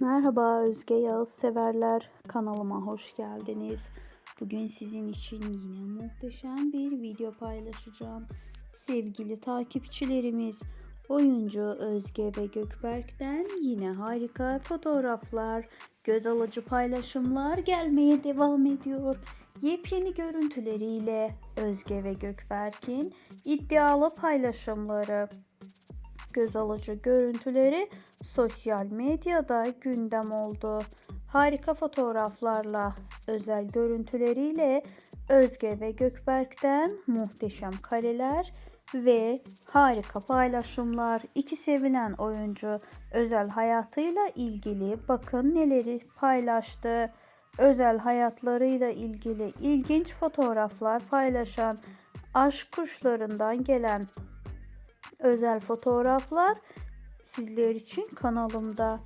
Merhaba Özge Yağız severler kanalıma hoş geldiniz. Bugün sizin için yine muhteşem bir video paylaşacağım. Sevgili takipçilerimiz oyuncu Özge ve Gökberk'ten yine harika fotoğraflar, göz alıcı paylaşımlar gelmeye devam ediyor. Yepyeni görüntüleriyle Özge ve Gökberk'in iddialı paylaşımları göz alıcı görüntüleri sosyal medyada gündem oldu. Harika fotoğraflarla, özel görüntüleriyle Özge ve Gökberk'ten muhteşem kareler ve harika paylaşımlar. İki sevilen oyuncu özel hayatıyla ilgili bakın neleri paylaştı. Özel hayatlarıyla ilgili ilginç fotoğraflar paylaşan aşk kuşlarından gelen özel fotoğraflar sizler için kanalımda.